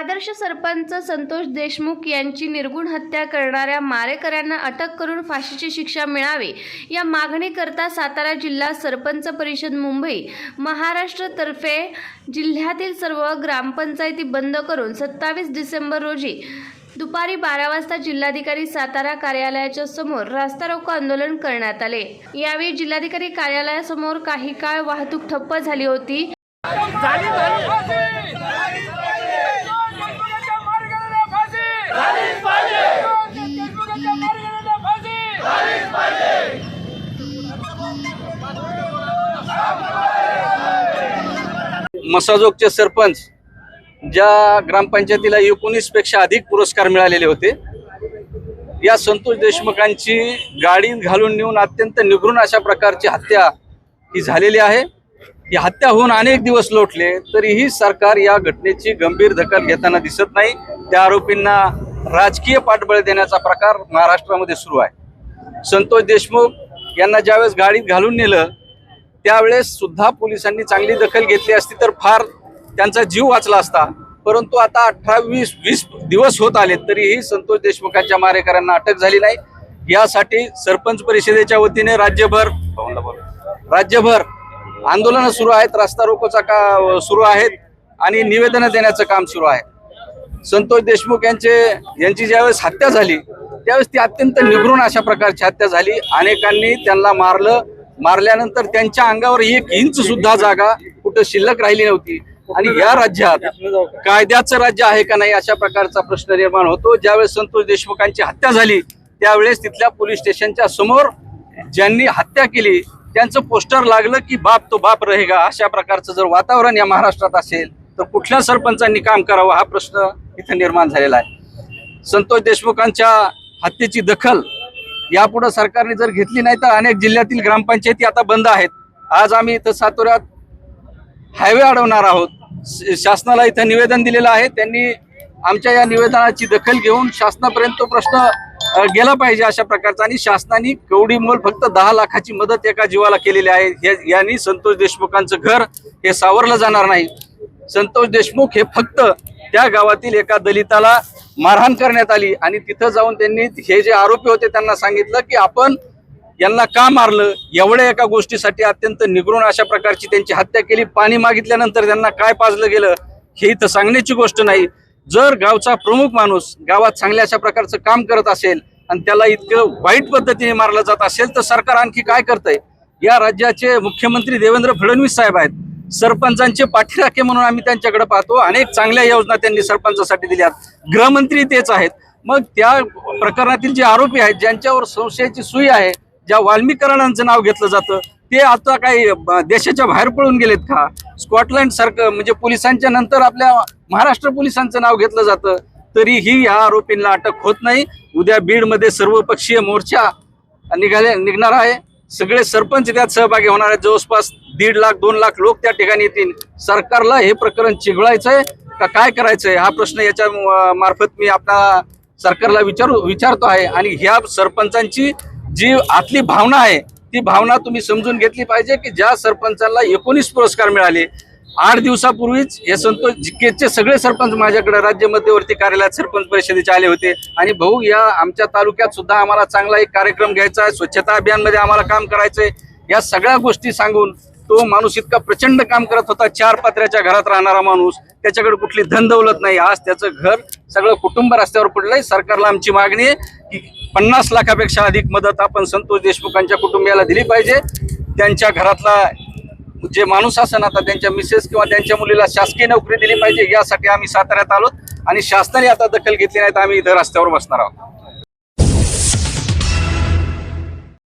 आदर्श सरपंच संतोष देशमुख यांची निर्गुण हत्या करणाऱ्या मारेकऱ्यांना अटक करून फाशीची शिक्षा मिळावी या मागणीकरता सातारा जिल्हा सरपंच परिषद मुंबई महाराष्ट्रतर्फे जिल्ह्यातील सर्व ग्रामपंचायती बंद करून सत्तावीस डिसेंबर रोजी दुपारी बारा वाजता जिल्हाधिकारी सातारा कार्यालयाच्या समोर रास्ता रोको आंदोलन करण्यात आले. यावेळी जिल्हाधिकारी कार्यालयासमोर काही काळ वाहतूक ठप्प झाली होती झाली झाली फाशी देशमुखाच्या मार्गाला फाशी झालीच पाहिजे देशमुखाच्या मार्गाला फाशी मसाजोगचे सरपंच ज्या ग्रामपंचायतीला एकोणीसपेक्षा अधिक पुरस्कार मिळालेले होते या संतोष देशमुखांची गाडी घालून नेऊन अत्यंत निगृण अशा प्रकारची हत्या ही झालेली आहे. ही हत्या होऊन अनेक दिवस लोटले तरीही सरकार या घटनेची गंभीर दखल घेताना दिसत नाही. त्या आरोपींना राजकीय पाठबळ देण्याचा प्रकार महाराष्ट्रामध्ये सुरू आहे. संतोष देशमुख यांना ज्यावेळेस गाडीत घालून नेलं त्यावेळेस सुद्धा पोलिसांनी चांगली दखल घेतली असती तर फार त्यांचा जीव वाचला असता. परंतु आता अठरा वीस वीस दिवस होत आले तरीही संतोष देशमुखांच्या मारेकऱ्यांना अटक झाली नाही. यासाठी सरपंच परिषदेच्या वतीने राज्यभर राज्यभर आंदोलनं सुरू आहेत. रस्ता रोकोचा का सुरू आहेत आणि निवेदनं देण्याचं काम सुरू आहे. संतोष देशमुख यांचे यांची ज्यावेळेस हत्या झाली त्यावेळेस ती अत्यंत निगृण अशा प्रकारची हत्या झाली. अनेकांनी त्यांना मारलं. मारल्यानंतर त्यांच्या अंगावर एक इंच सुद्धा जागा कुठं शिल्लक राहिली नव्हती. आणि या राज्यात कायद्याचं राज्य आहे का नाही अशा प्रकारचा प्रश्न निर्माण होतो. ज्यावेळेस संतोष देशमुखांची हत्या झाली त्यावेळेस तिथल्या पोलीस स्टेशनच्या समोर ज्यांनी हत्या केली त्यांचं पोस्टर लागलं की बाप तो बाप रहेगा अशा प्रकारचं जर वातावरण या महाराष्ट्रात असेल तर कुठल्या सरपंचांनी काम करावं हा प्रश्न इथं निर्माण झालेला आहे. संतोष देशमुखांच्या हत्येची दखल यापुढे सरकारने जर घेतली नाही तर अनेक जिल्ह्यातील ग्रामपंचायती आता बंद आहेत. आज आम्ही इथं सातोऱ्यात हायवे अडवणार आहोत. श- शासनाला इथं निवेदन दिलेलं आहे. त्यांनी आमच्या या निवेदनाची दखल घेऊन शासनापर्यंत तो प्रश्न गेला पाहिजे अशा प्रकारचा आणि शासनाने कवडी मोल फक्त दहा लाखाची मदत एका जीवाला केलेली आहे. हे- यांनी संतोष देशमुखांचं घर हे सावरलं जाणार नाही. संतोष देशमुख हे फक्त त्या गावातील एका दलिताला मारहाण करण्यात आली आणि तिथं जाऊन त्यांनी हे जे आरोपी होते त्यांना सांगितलं की आपण यांना का मारलं? एवढ्या एका गोष्टीसाठी अत्यंत निगरून अशा प्रकारची त्यांची हत्या केली. पाणी मागितल्यानंतर त्यांना काय पाजलं गेलं हे इथं सांगण्याची गोष्ट नाही. जर गावचा प्रमुख माणूस गावात चांगल्या अशा प्रकारचं काम करत असेल आणि त्याला इतकं वाईट पद्धतीने मारलं जात असेल तर सरकार आणखी काय करतंय? या राज्याचे मुख्यमंत्री देवेंद्र फडणवीस साहेब आहेत. सरपंचांचे पाठीराखे म्हणून आम्ही त्यांच्याकडे पाहतो. अनेक चांगल्या योजना त्यांनी सरपंचासाठी दिल्या गृहमंत्री तेच आहेत. मग त्या प्रकरणातील जे आरोपी आहेत ज्यांच्यावर संशयाची सुई आहे ज्या वाल्मीकरणांचं नाव घेतलं जातं ते आता काही देशाच्या बाहेर पळून गेलेत का? स्कॉटलंड सारखं म्हणजे पोलिसांच्या नंतर आपल्या महाराष्ट्र पोलिसांचं नाव घेतलं जातं. तरीही या आरोपींना अटक होत नाही. उद्या बीडमध्ये सर्वपक्षीय मोर्चा निघाले निघणार आहे. सगळे सरपंच त्यात सहभागी होणार आहेत. जवळपास दीड लाख दोन लाख लोक त्या ठिकाणी येतील. सरकारला हे प्रकरण चिघळायचं आहे का काय करायचं आहे हा प्रश्न याच्या मार्फत मी आपला सरकारला विचारू विचारतो आहे. आणि ह्या सरपंचांची जी आतली भावना आहे ती भावना तुम्ही समजून घेतली पाहिजे की ज्या सरपंचाला एकोणीस पुरस्कार मिळाले आठ दिवसापूर्वीच हे संतोष जिकेचे सगळे सरपंच माझ्याकडे राज्य मध्यवर्ती कार्यालयात सरपंच परिषदेचे आले होते. आणि भाऊ या आमच्या तालुक्यात सुद्धा आम्हाला चांगला एक कार्यक्रम घ्यायचा आहे. स्वच्छता अभियानमध्ये आम्हाला काम करायचंय. या सगळ्या गोष्टी सांगून तो माणूस इतका प्रचंड काम करत होता. चार पात्र्याच्या घरात राहणारा माणूस. त्याच्याकडे कुठली धनदौलत नाही. आज त्याचं घर सगळं कुटुंब रस्त्यावर पडलंय. सरकारला आमची मागणी आहे की पन्नास लाखापेक्षा अधिक मदत आपण संतोष देशमुखांच्या कुटुंबियाला दिली पाहिजे. त्यांच्या घरातला जे माणूस असेल आता त्यांच्या मिसेस किंवा त्यांच्या मुलीला शासकीय नोकरी दिली पाहिजे यासाठी आम्ही साताऱ्यात आलो आणि शासनाने आता दखल घेतली नाही तर आम्ही इथं रस्त्यावर बसणार आहोत.